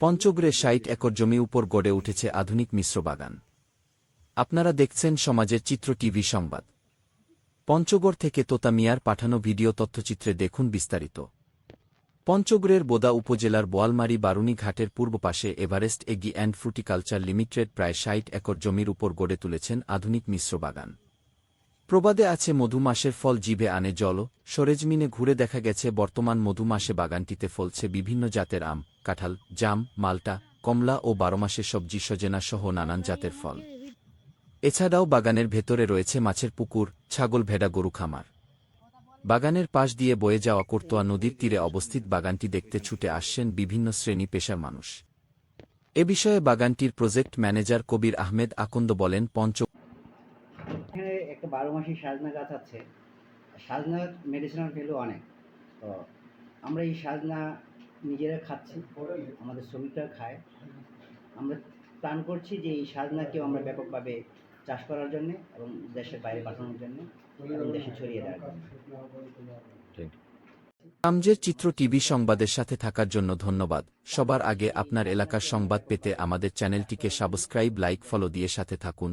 পঞ্চগড়ে ষাট একর জমি উপর গড়ে উঠেছে আধুনিক মিশ্র বাগান। আপনারা দেখছেন সমাজের চিত্র টিভি সংবাদ। পঞ্চগড় থেকে তোতা মিয়ার পাঠানো ভিডিও তথ্যচিত্রে দেখুন বিস্তারিত। পঞ্চগড়ের বোদা উপজেলার বোয়ালমারি বারুনি ঘাটের পূর্ব পাশে Everest agri and fruiticulture limited প্রায় ষাট একর জমির উপর গড়ে তুলেছেন আধুনিক মিশ্র বাগান। প্রবাদে আছে মধু মাসের ফল জিভে আনে জল সরেজমিনে ঘুরে দেখা গেছে বর্তমান মধু মাসে বাগানটিতে ফলছে বিভিন্ন জাতের আম, কাঁঠাল, জাম, মালটা, কমলা ও বারোমাসের সবজি সজেনা সহ নানান জাতের ফল। এছাড়াও বাগানের ভেতরে রয়েছে মাছের পুকুর, ছাগল ভেড়া গরু খামার। বাগানের পাশ দিয়ে বয়ে যাওয়া কোর্তোয়া নদীর তীরে অবস্থিত বাগানটি দেখতে ছুটে আসছেন বিভিন্ন শ্রেণি পেশার মানুষ। এ বিষয়ে বাগানটির প্রজেক্ট ম্যানেজার কবির আহমেদ আকন্দ বলেন, পঞ্চ এখানে একটা বারো মাসি সাজনা গাছ আছে। সাজনার মেডিসিনাল ভ্যালু অনেক। তো আমরা এই সাজনা নিজেরা খাচ্ছি আমাদের শ্রমিকরা খায়। আমরা প্ল্যান করছি যে এই সাজনাকেও আমরা ব্যাপকভাবে চাষ করার জন্য এবং দেশের বাইরে পাঠানোর জন্য এবং দেশে ছড়িয়ে দেওয়ার জন্য। আমজের চিত্র টিভি সংবাদের সাথে থাকার জন্য ধন্যবাদ। সবার আগে আপনার এলাকার সংবাদ পেতে আমাদের চ্যানেলটিকে সাবস্ক্রাইব লাইক ফলো দিয়ে সাথে থাকুন।